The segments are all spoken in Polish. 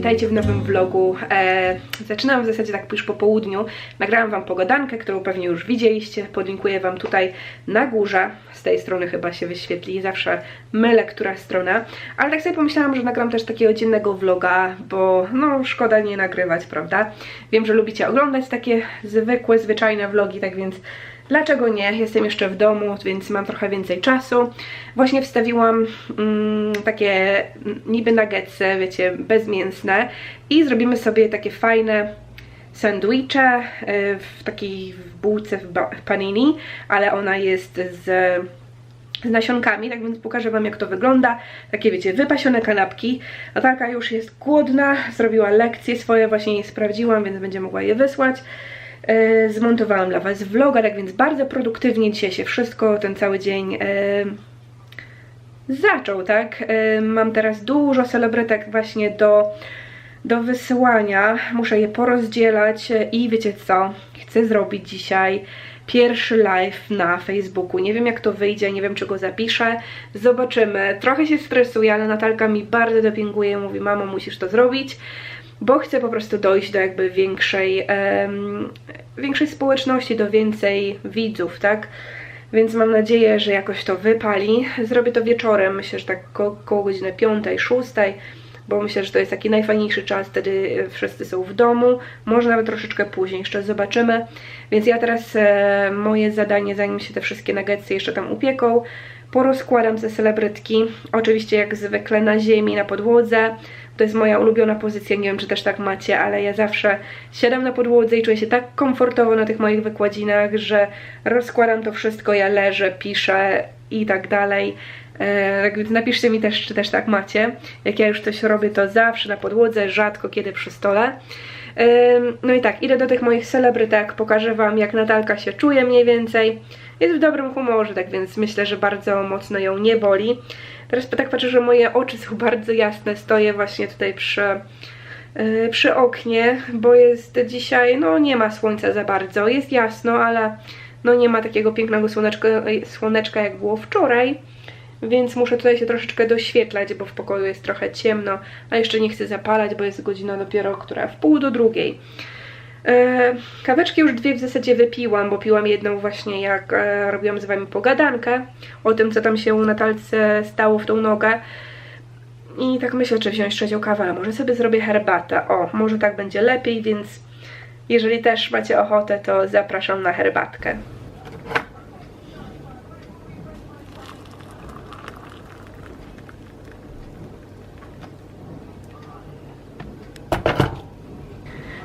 witajcie w nowym vlogu. E, zaczynam w zasadzie tak już po południu. Nagrałam Wam pogodankę, którą pewnie już widzieliście. Podlinkuję Wam tutaj na górze. Z tej strony chyba się wyświetli. Zawsze mylę, która strona. Ale tak sobie pomyślałam, że nagram też takiego dziennego vloga, bo no szkoda nie nagrywać, prawda? Wiem, że lubicie oglądać takie zwykłe, zwyczajne vlogi, tak więc Dlaczego nie? Jestem jeszcze w domu, więc mam trochę więcej czasu. Właśnie wstawiłam mm, takie niby nuggetsy, wiecie, bezmięsne i zrobimy sobie takie fajne sandwiche y, w takiej bułce w panini, ale ona jest z z nasionkami, tak więc pokażę Wam jak to wygląda. Takie wiecie, wypasione kanapki. Natalka już jest głodna, zrobiła lekcje swoje, właśnie je sprawdziłam, więc będzie mogła je wysłać. E, Zmontowałam dla Was vloga, tak więc bardzo produktywnie dzisiaj się wszystko, ten cały dzień e, zaczął, tak? E, Mam teraz dużo celebrytek właśnie do, do wysyłania. Muszę je porozdzielać i wiecie co? Chcę zrobić dzisiaj pierwszy live na Facebooku. Nie wiem jak to wyjdzie, nie wiem czy go zapiszę. Zobaczymy. Trochę się stresuję, ale Natalka mi bardzo dopinguje, mówi mamo musisz to zrobić bo chcę po prostu dojść do jakby większej, em, większej społeczności, do więcej widzów, tak? Więc mam nadzieję, że jakoś to wypali. Zrobię to wieczorem, myślę, że tak ko koło godziny 5, 6, bo myślę, że to jest taki najfajniejszy czas, wtedy wszyscy są w domu. Może nawet troszeczkę później, jeszcze zobaczymy. Więc ja teraz e, moje zadanie, zanim się te wszystkie nuggetsy jeszcze tam upieką, porozkładam te celebrytki. Oczywiście jak zwykle na ziemi, na podłodze. To jest moja ulubiona pozycja, nie wiem czy też tak macie, ale ja zawsze siadam na podłodze i czuję się tak komfortowo na tych moich wykładzinach, że rozkładam to wszystko, ja leżę, piszę i tak dalej. E, tak więc napiszcie mi też, czy też tak macie. Jak ja już coś robię, to zawsze na podłodze, rzadko kiedy przy stole. Ym, No i tak, idę do tych moich celebrytek, pokażę Wam jak Natalka się czuje mniej więcej. Jest w dobrym humorze, tak więc myślę, że bardzo mocno ją nie boli. Teraz tak patrzę, że moje oczy są bardzo jasne, stoję właśnie tutaj przy, yy, przy oknie, bo jest dzisiaj, no nie ma słońca za bardzo, jest jasno, ale no nie ma takiego pięknego słoneczka, słoneczka jak było wczoraj. Więc muszę tutaj się troszeczkę doświetlać, bo w pokoju jest trochę ciemno, a jeszcze nie chcę zapalać, bo jest godzina dopiero, która w pół do drugiej. E, kaweczki już dwie w zasadzie wypiłam, bo piłam jedną właśnie jak e, robiłam z wami pogadankę o tym, co tam się u Natalce stało w tą nogę. I tak myślę, czy wziąć trzecią kawę, może sobie zrobię herbatę. O, może tak będzie lepiej, więc jeżeli też macie ochotę, to zapraszam na herbatkę.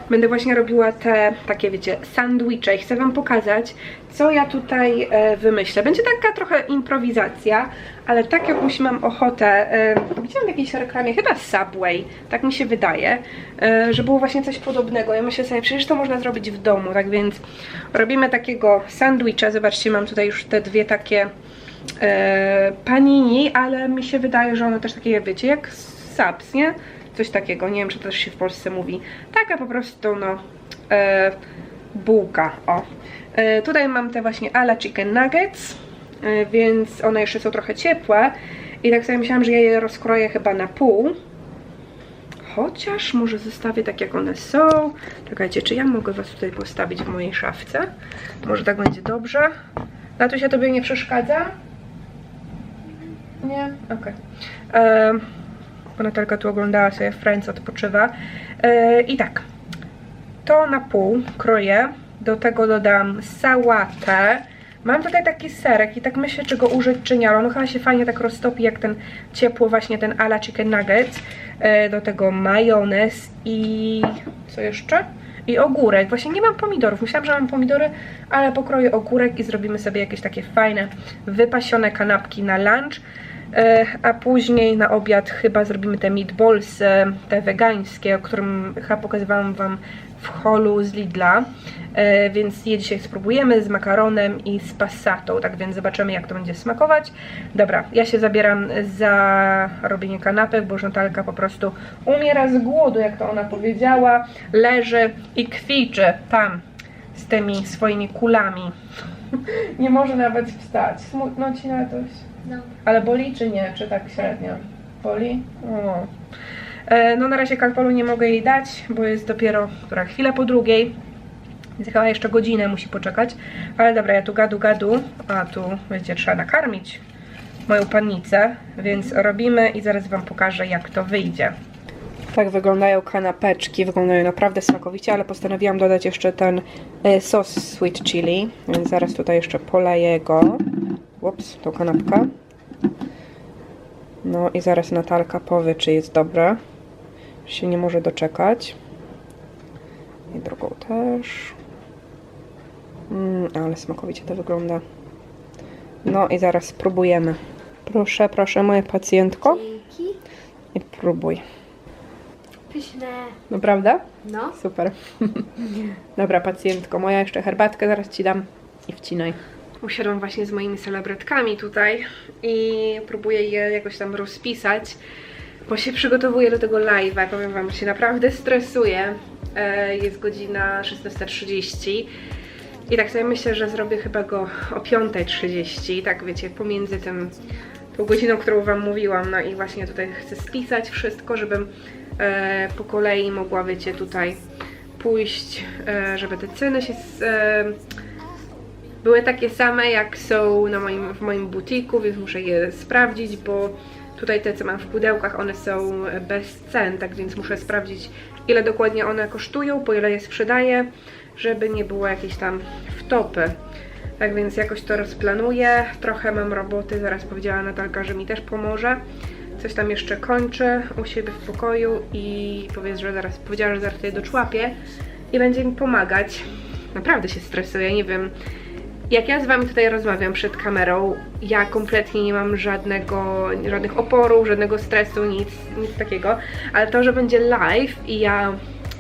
Będę właśnie robiła te takie, wiecie, sandwicze i chcę Wam pokazać, co ja tutaj e, wymyślę. Będzie taka trochę improwizacja, ale tak jakąś mam ochotę. E, widziałam w jakiejś reklamie, chyba Subway, tak mi się wydaje, e, że było właśnie coś podobnego. Ja myślę sobie, przecież to można zrobić w domu, tak więc robimy takiego sandwicha. Zobaczcie, mam tutaj już te dwie takie e, panini, ale mi się wydaje, że one też takie, wiecie, jak subs, nie? Coś takiego, nie wiem czy to też się w Polsce mówi. Taka po prostu, no, e, bułka, o. E, tutaj mam te właśnie ala chicken nuggets, e, więc one jeszcze są trochę ciepłe. I tak sobie myślałam, że ja je rozkroję chyba na pół. Chociaż może zostawię tak jak one są. Czekajcie, czy ja mogę was tutaj postawić w mojej szafce? Może tak będzie dobrze. Natusia tobie nie przeszkadza? Nie? Okej. Okay. Bo Natalka tu oglądała sobie Friends, odpoczywa. Yy, I tak, to na pół kroję. Do tego dodam sałatę. Mam tutaj taki serek i tak myślę, czy go użyć, czy nie, ale on chyba się fajnie tak roztopi, jak ten ciepło właśnie ten ala chicken nuggets. Yy, do tego majonez i co jeszcze? I ogórek. Właśnie nie mam pomidorów. Myślałam, że mam pomidory, ale pokroję ogórek i zrobimy sobie jakieś takie fajne, wypasione kanapki na lunch. E, a później na obiad chyba zrobimy te meatballs, e, te wegańskie, o którym chyba pokazywałam Wam w holu z Lidla, e, więc je dzisiaj spróbujemy z makaronem i z passatą, tak więc zobaczymy jak to będzie smakować. Dobra, ja się zabieram za robienie kanapek, bo już Natalka po prostu umiera z głodu, jak to ona powiedziała, leży i kwiczy tam z tymi swoimi kulami. Nie może nawet wstać. Smutno Ci na to. No. Ale boli czy nie? Czy tak średnio? Boli? O. E, no na razie kalpolu nie mogę jej dać, bo jest dopiero która chwilę po drugiej. Więc chyba jeszcze godzinę musi poczekać. Ale dobra, ja tu gadu gadu, a tu będzie trzeba nakarmić moją pannicę, więc robimy i zaraz Wam pokażę jak to wyjdzie. Tak wyglądają kanapeczki, wyglądają naprawdę smakowicie, ale postanowiłam dodać jeszcze ten e, sos sweet chili, więc zaraz tutaj jeszcze poleję go. Ups, tą kanapkę. No i zaraz Natalka powie, czy jest dobre. Się nie może doczekać. I drugą też. Mm, ale smakowicie to wygląda. No i zaraz spróbujemy. Proszę, proszę, moja pacjentko. Dzięki. I próbuj. Pyszne. Naprawdę? No. Super. Dobra, pacjentko, moja jeszcze herbatkę zaraz ci dam i wcinaj. Usiadłam właśnie z moimi celebrytkami tutaj i próbuję je jakoś tam rozpisać, bo się przygotowuję do tego live'a. Powiem wam, się naprawdę stresuję. E, Jest godzina 16.30 i tak sobie myślę, że zrobię chyba go o 5.30, tak wiecie, pomiędzy tym tą godziną, którą wam mówiłam, no i właśnie tutaj chcę spisać wszystko, żebym e, po kolei mogła, wiecie, tutaj pójść, e, żeby te ceny się z, były takie same, jak są na moim, w moim butiku, więc muszę je sprawdzić, bo tutaj te, co mam w pudełkach, one są bez cen, tak więc muszę sprawdzić, ile dokładnie one kosztują, po ile je sprzedaję, żeby nie było jakiejś tam wtopy. Tak więc jakoś to rozplanuję. Trochę mam roboty, zaraz powiedziała Natalka, że mi też pomoże. Coś tam jeszcze kończy u siebie w pokoju i powiedz, że zaraz powiedziała, że zaraz je doczłapię i będzie mi pomagać. Naprawdę się stresuję, nie wiem. Jak ja z wami tutaj rozmawiam przed kamerą, ja kompletnie nie mam żadnego, żadnych oporów, żadnego stresu, nic, nic takiego. Ale to, że będzie live i ja,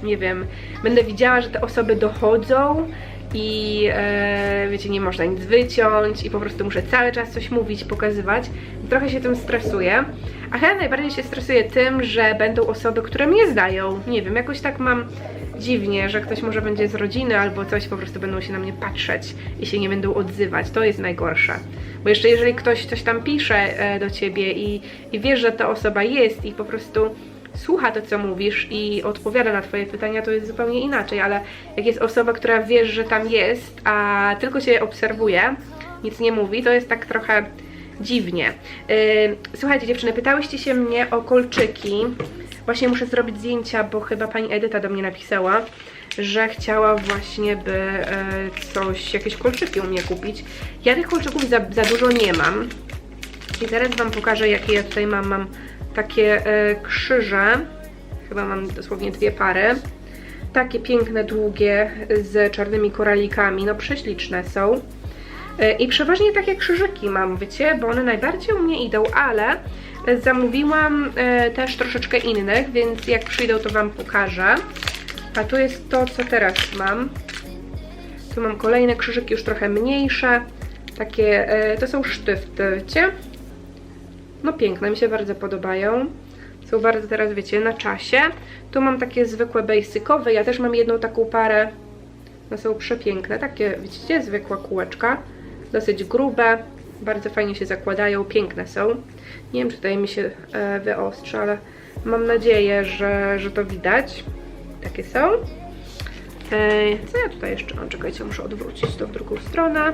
nie wiem, będę widziała, że te osoby dochodzą i e, wiecie, nie można nic wyciąć i po prostu muszę cały czas coś mówić, pokazywać. Trochę się tym stresuję. A chyba najbardziej się stresuję tym, że będą osoby, które mnie zdają. Nie wiem, jakoś tak mam dziwnie, że ktoś może będzie z rodziny albo coś, po prostu będą się na mnie patrzeć i się nie będą odzywać. To jest najgorsze. Bo jeszcze jeżeli ktoś coś tam pisze e, do ciebie i, i wiesz, że ta osoba jest i po prostu słucha to, co mówisz i odpowiada na twoje pytania, to jest zupełnie inaczej, ale jak jest osoba, która wiesz, że tam jest, a tylko cię obserwuje, nic nie mówi, to jest tak trochę dziwnie. Yy, słuchajcie, dziewczyny, pytałyście się mnie o kolczyki. Właśnie muszę zrobić zdjęcia, bo chyba pani Edyta do mnie napisała, że chciała właśnie by e, coś, jakieś kolczyki u mnie kupić. Ja tych kolczyków za, za dużo nie mam. I zaraz wam pokażę, jakie ja tutaj mam. Mam takie e, krzyże. Chyba mam dosłownie dwie pary. Takie piękne, długie, z czarnymi koralikami. No prześliczne są. E, I przeważnie takie krzyżyki mam, wiecie, bo one najbardziej u mnie idą, ale zamówiłam e, też troszeczkę innych, więc jak przyjdą, to wam pokażę. A tu jest to, co teraz mam. Tu mam kolejne krzyżyki, już trochę mniejsze. Takie, e, to są sztyfty, wiecie? No piękne, mi się bardzo podobają. Są bardzo teraz, wiecie, na czasie. Tu mam takie zwykłe basicowe, ja też mam jedną taką parę. No są przepiękne, takie, widzicie, zwykła kółeczka. Dosyć grube, bardzo fajnie się zakładają, piękne są. Nie wiem, czy tutaj mi się e, ale mam nadzieję, że, że to widać. Takie są. E, co ja tutaj jeszcze mam? Czekajcie, muszę odwrócić to w drugą stronę.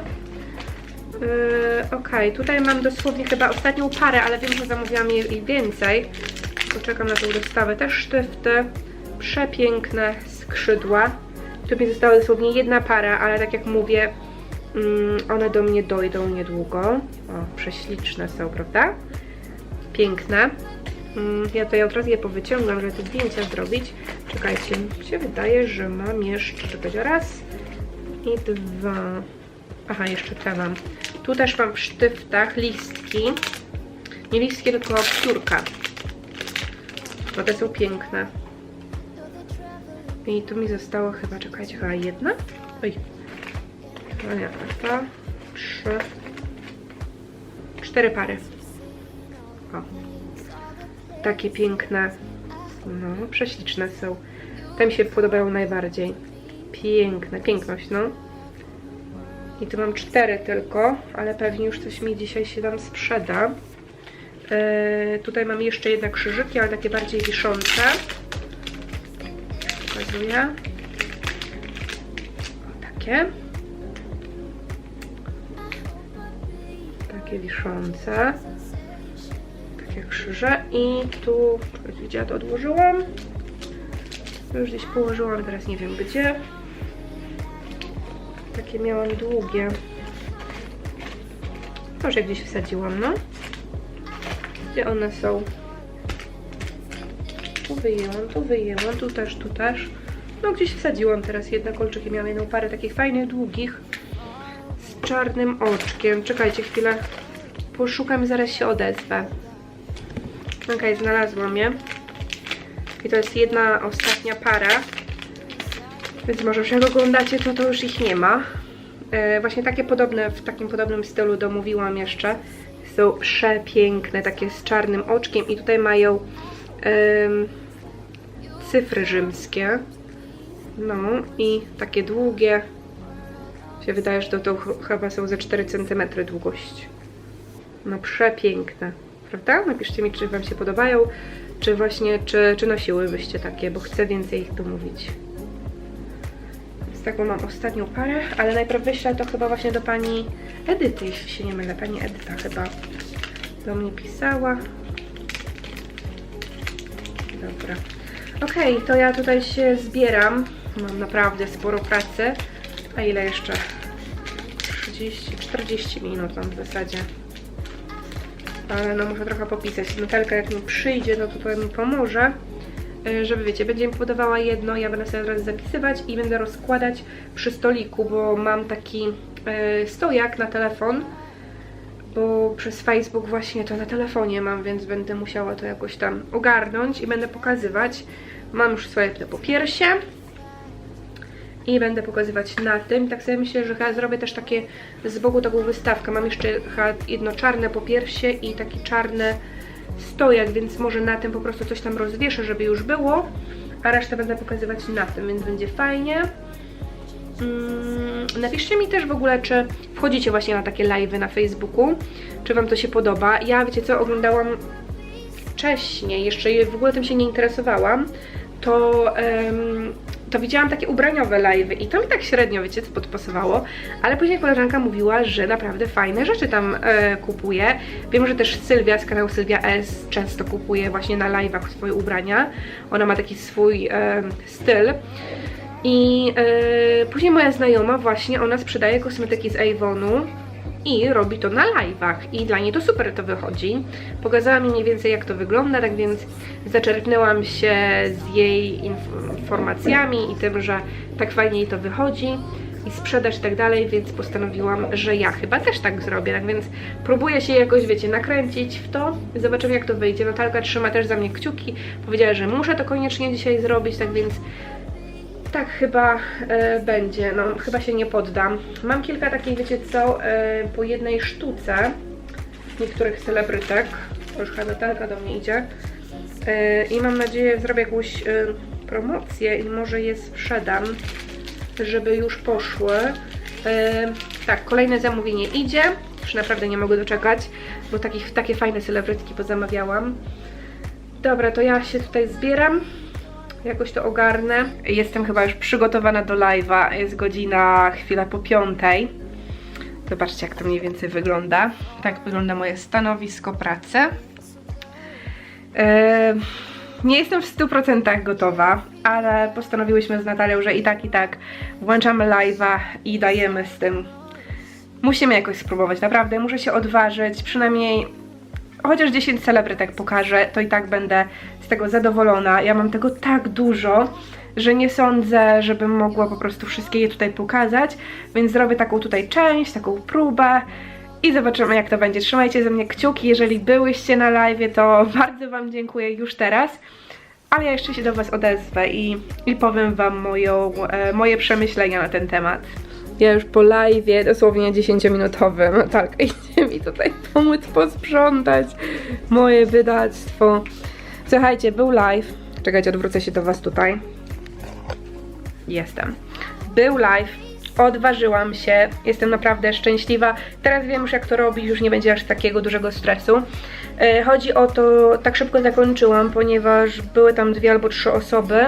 Yy, ok, tutaj mam dosłownie chyba ostatnią parę, ale wiem, że zamówiłam jej więcej. Poczekam na tą dostawę. Też sztyfty, przepiękne skrzydła. Tu mi została dosłownie jedna para, ale tak jak mówię, one do mnie dojdą niedługo. O, prześliczne są, prawda? Piękne. Mm, Ja tutaj od razu je powyciągam, żeby te zdjęcia zrobić. Czekajcie, mi się wydaje, że mam jeszcze, czekajcie, raz i dwa. Aha, jeszcze te mam. Tu też mam w sztyftach listki. Nie listki, tylko piórka. Bo te są piękne. I tu mi zostało chyba, czekajcie, chyba jedna? Oj. No nie, dwa, trzy, cztery pary. O. Takie piękne. No, prześliczne są. Te mi się podobają najbardziej. Piękne, piękność, no. I tu mam cztery tylko, ale pewnie już coś mi dzisiaj się tam sprzeda. E, tutaj mam jeszcze jedne krzyżyki, ale takie bardziej wiszące. Pokazuję. O, takie. Takie wiszące. Takie krzyże. I tu, czekajcie, gdzie ja to odłożyłam? Już gdzieś położyłam, teraz nie wiem gdzie. Takie miałam długie. Może gdzieś wsadziłam, no. Gdzie one są? Tu wyjęłam, tu wyjęłam, tu też, tu też. No gdzieś wsadziłam teraz jedne kolczyki. Miałam jedną parę takich fajnych, długich z czarnym oczkiem. Czekajcie chwilę. Poszukam i zaraz się odezwę. Okej, znalazłam je. I to jest jedna ostatnia para. Więc może już jak oglądacie, to to już ich nie ma. E, właśnie takie podobne, w takim podobnym stylu domówiłam jeszcze. Są przepiękne, takie z czarnym oczkiem i tutaj mają em, cyfry rzymskie. No i takie długie. Się wydaje, że to, to ch- chyba są ze 4 cm długość. No przepiękne, prawda? Napiszcie mi, czy Wam się podobają, czy właśnie, czy, czy nosiłybyście takie, bo chcę więcej ich domówić. Więc taką mam ostatnią parę, ale najpierw wyślę to chyba właśnie do pani Edyty, jeśli się nie mylę. Pani Edyta chyba do mnie pisała. Dobra. Okej, to ja tutaj się zbieram. Mam naprawdę sporo pracy. A ile jeszcze? 30, 40 minut mam w zasadzie. Ale no muszę trochę popisać. Natalka jak mi przyjdzie, no to to mi pomoże. E, Żeby wiecie, będzie mi podawała jedno, ja będę sobie teraz zapisywać i będę rozkładać przy stoliku, bo mam taki e, stojak na telefon, bo przez Facebook właśnie to na telefonie mam, więc będę musiała to jakoś tam ogarnąć i będę pokazywać. Mam już swoje te popiersie i będę pokazywać na tym. Tak sobie myślę, że chyba zrobię też takie z boku taką wystawkę. Mam jeszcze jedno czarne popiersie i taki czarny stojak, więc może na tym po prostu coś tam rozwieszę, żeby już było, a resztę będę pokazywać na tym, więc będzie fajnie. Mm, napiszcie mi też w ogóle, czy wchodzicie właśnie na takie live'y na Facebooku, czy Wam to się podoba. Ja, wiecie co, oglądałam wcześniej, jeszcze je- w ogóle tym się nie interesowałam, to, em, to widziałam takie ubraniowe live'y i to mi tak średnio, wiecie, co podpasowało, ale później koleżanka mówiła, że naprawdę fajne rzeczy tam e, kupuje. Wiem, że też Sylwia z kanału Sylwia S często kupuje właśnie na live'ach swoje ubrania. Ona ma taki swój em, styl. I e, później moja znajoma właśnie, ona sprzedaje kosmetyki z Avonu i robi to na live'ach i dla niej to super to wychodzi. Pokazała mi mniej więcej jak to wygląda, tak więc zaczerpnęłam się z jej inf- informacjami i tym, że tak fajnie jej to wychodzi i sprzedaż i tak dalej, więc postanowiłam, że ja chyba też tak zrobię, tak więc próbuję się jakoś, wiecie, nakręcić w to, zobaczymy jak to wyjdzie. Natalka trzyma też za mnie kciuki, powiedziała, że muszę to koniecznie dzisiaj zrobić, tak więc tak chyba e, będzie, no chyba się nie poddam. Mam kilka takich, wiecie co, e, po jednej sztuce niektórych celebrytek. Już chyba Natalka do mnie idzie. E, I mam nadzieję, zrobię jakąś e, promocję i może je sprzedam, żeby już poszły. E, tak, kolejne zamówienie idzie. Już naprawdę nie mogę doczekać, bo takich, takie fajne celebrytki pozamawiałam. Dobra, to ja się tutaj zbieram jakoś to ogarnę. Jestem chyba już przygotowana do live'a. Jest godzina chwila po piątej. Zobaczcie, jak to mniej więcej wygląda. Tak wygląda moje stanowisko pracy. Eee, nie jestem w 100% gotowa, ale postanowiłyśmy z Natalią, że i tak, i tak włączamy live'a i dajemy z tym. Musimy jakoś spróbować, naprawdę. Muszę się odważyć, przynajmniej chociaż 10 celebrytek pokażę, to i tak będę z tego zadowolona. Ja mam tego tak dużo, że nie sądzę, żebym mogła po prostu wszystkie je tutaj pokazać, więc zrobię taką tutaj część, taką próbę i zobaczymy jak to będzie. Trzymajcie ze mnie kciuki, jeżeli byłyście na live, to bardzo Wam dziękuję już teraz. Ale ja jeszcze się do Was odezwę i, i powiem Wam moją, e, moje przemyślenia na ten temat. Ja już po live, dosłownie 10-minutowym, tak, idzie mi tutaj pomóc posprzątać moje wydawstwo. Słuchajcie, był live. Czekajcie, odwrócę się do Was tutaj. Jestem. Był live odważyłam się, jestem naprawdę szczęśliwa. Teraz wiem już jak to robić, już nie będzie aż takiego dużego stresu. E, Chodzi o to, tak szybko zakończyłam, ponieważ były tam dwie albo trzy osoby,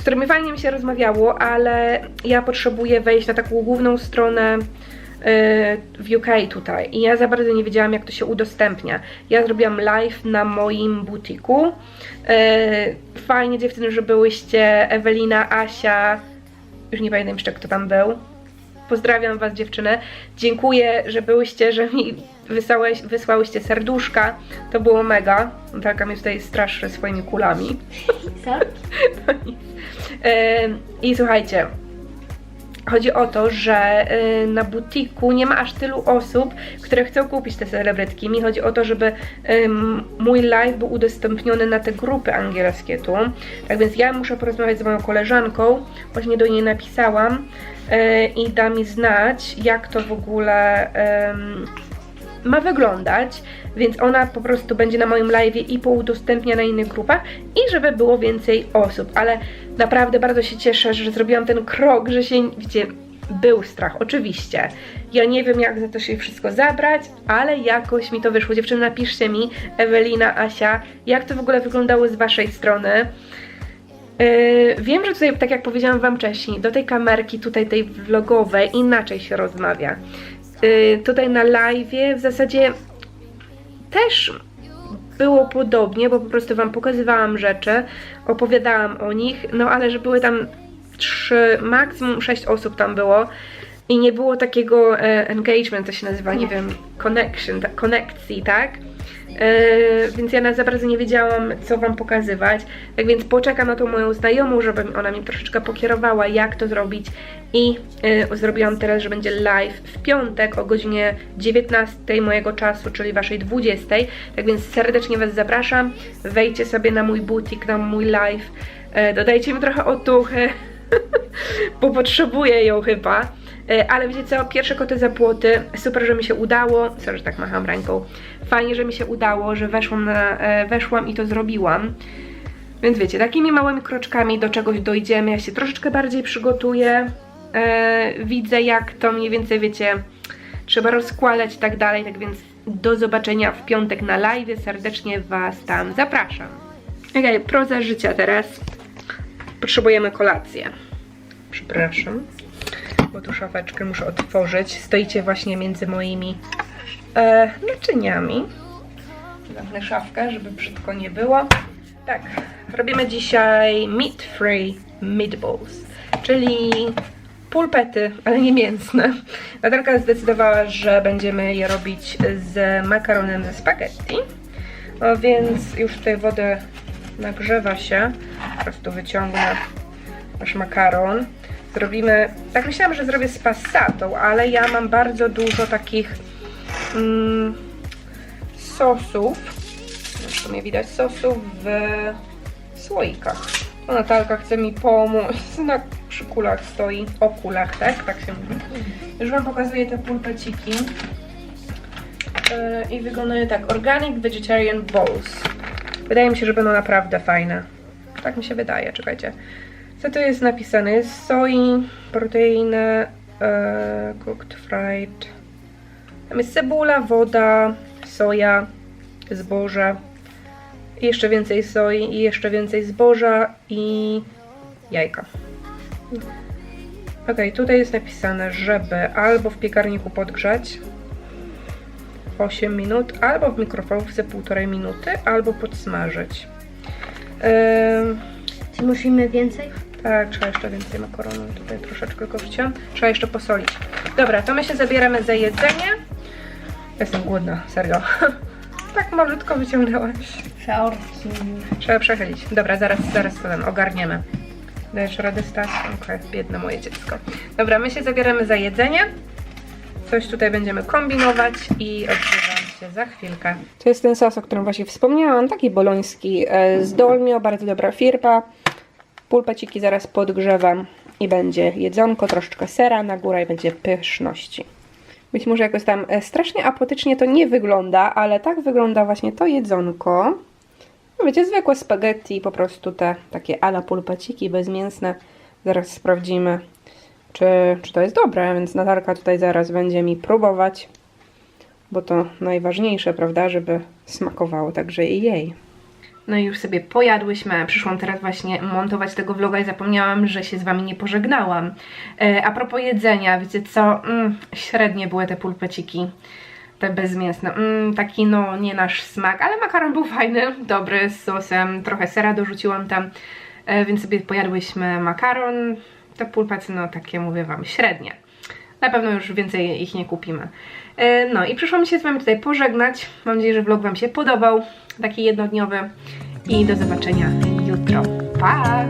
z którymi fajnie mi się rozmawiało, ale ja potrzebuję wejść na taką główną stronę e, w UK tutaj i ja za bardzo nie wiedziałam jak to się udostępnia. Ja zrobiłam live na moim butiku. E, Fajnie dziewczyny, że byłyście, Ewelina, Asia, już nie pamiętam jeszcze kto tam był. Pozdrawiam Was dziewczyny. Dziękuję, że byłyście, że mi wysłałeś, wysłałyście serduszka. To było mega. Taka mnie tutaj straszy swoimi kulami. Co? Em, I słuchajcie, chodzi o to, że y, na butiku nie ma aż tylu osób, które chcą kupić te celebrytki. Mi chodzi o to, żeby mój live był udostępniony na te grupy angielskie tu. Tak więc ja muszę porozmawiać z moją koleżanką, właśnie do niej napisałam y, i da mi znać, jak to w ogóle ma wyglądać, więc ona po prostu będzie na moim live i poudostępnia na innych grupach i żeby było więcej osób, ale naprawdę bardzo się cieszę, że zrobiłam ten krok, że się, wiecie, był strach, oczywiście. Ja nie wiem jak za to się wszystko zabrać, ale jakoś mi to wyszło. Dziewczyny, napiszcie mi, Ewelina, Asia, jak to w ogóle wyglądało z waszej strony. Yy, wiem, że tutaj, tak jak powiedziałam wam wcześniej, do tej kamerki tutaj tej vlogowej inaczej się rozmawia. Yy, tutaj na live w zasadzie też było podobnie, bo po prostu wam pokazywałam rzeczy, opowiadałam o nich, no ale że były tam trzy, maksimum sześć osób tam było i nie było takiego e, engagement, to się nazywa, nie wiem, connection, ta, konekcji, tak? E, więc ja na za bardzo nie wiedziałam, co wam pokazywać. Tak więc poczekam na tą moją znajomą, żeby ona mi troszeczkę pokierowała, jak to zrobić. I e, zrobiłam teraz, że będzie live w piątek o godzinie 19 mojego czasu, czyli waszej 20. Tak więc serdecznie was zapraszam. Wejdźcie sobie na mój butik, na mój live. E, dodajcie mi trochę otuchy, bo potrzebuję ją chyba. E, Ale wiecie co, pierwsze koty za płoty, super, że mi się udało, sorry, że tak macham ręką, fajnie, że mi się udało, że weszłam, na, e, weszłam i to zrobiłam. Więc wiecie, takimi małymi kroczkami do czegoś dojdziemy, ja się troszeczkę bardziej przygotuję, e, widzę jak to mniej więcej, wiecie, trzeba rozkładać i tak dalej, tak więc do zobaczenia w piątek na live, serdecznie Was tam zapraszam. Okej, okay, proza życia teraz. Potrzebujemy kolację. Przepraszam bo tu szafeczkę muszę otworzyć. Stoicie właśnie między moimi e, naczyniami. Zamknę szafkę, żeby brzydko nie było. Tak, robimy dzisiaj meat free meatballs, czyli pulpety, ale nie mięsne. Natalka zdecydowała, że będziemy je robić z makaronem ze spaghetti. No więc już tutaj wodę nagrzewa się. Po prostu wyciągnę nasz makaron zrobimy, tak myślałam, że zrobię z passatą, ale ja mam bardzo dużo takich mm, sosów, w sumie widać sosów w słoikach. To Natalka chce mi pomóc, na przy kulach stoi, o kulach, tak? Tak się mówi. Już Wam pokazuję te pulpeciki. Yy, I wyglądają tak, Organic Vegetarian Bowls. Wydaje mi się, że będą naprawdę fajne. Tak mi się wydaje, czekajcie. Co tu jest napisane? Jest soi, proteiny, e, cooked fried. Tam jest cebula, woda, soja, zboże. Jeszcze więcej soi, i jeszcze więcej zboża i jajka. Ok, tutaj jest napisane, żeby albo w piekarniku podgrzać 8 minut, albo w mikrofalówce 1,5 minuty, albo podsmażyć. Ym, Czy musimy więcej? Tak, trzeba jeszcze więcej makaronu. Tutaj troszeczkę go wciąłem. Trzeba jeszcze posolić. Dobra, to my się zabieramy za jedzenie. Jestem głodna, serio. tak malutko wyciągnęłaś. Przeorki. Trzeba przechylić. Dobra, zaraz, zaraz to tam ogarniemy. Dajesz radę stać? Okej, biedne moje dziecko. Dobra, my się zabieramy za jedzenie. Coś tutaj będziemy kombinować i odzywam się za chwilkę. To jest ten sos, o którym właśnie wspomniałam, taki boloński e, z Dolmio, bardzo dobra firma. Pulpeciki zaraz podgrzewam i będzie jedzonko, troszeczkę sera na górę i będzie pyszności. Być może jakoś tam e, strasznie apotycznie to nie wygląda, ale tak wygląda właśnie to jedzonko. No wiecie, zwykłe spaghetti, po prostu te takie ala pulpeciki bezmięsne. Zaraz sprawdzimy, czy, czy to jest dobre, więc Natalka tutaj zaraz będzie mi próbować, bo to najważniejsze, prawda, żeby smakowało także i jej. No i już sobie pojadłyśmy. Przyszłam teraz właśnie montować tego vloga i zapomniałam, że się z wami nie pożegnałam. E, a propos jedzenia, wiecie co? Mm, średnie były te pulpeciki. Te bezmięsne. Mm, taki no nie nasz smak, ale makaron był fajny, dobry, z sosem. Trochę sera dorzuciłam tam, e, więc sobie pojadłyśmy makaron. Te pulpety, no takie mówię wam, średnie. Na pewno już więcej ich nie kupimy. E, No i przyszłam się z Wami tutaj pożegnać. Mam nadzieję, że vlog Wam się podobał. Taki jednodniowy. I do zobaczenia jutro. Pa!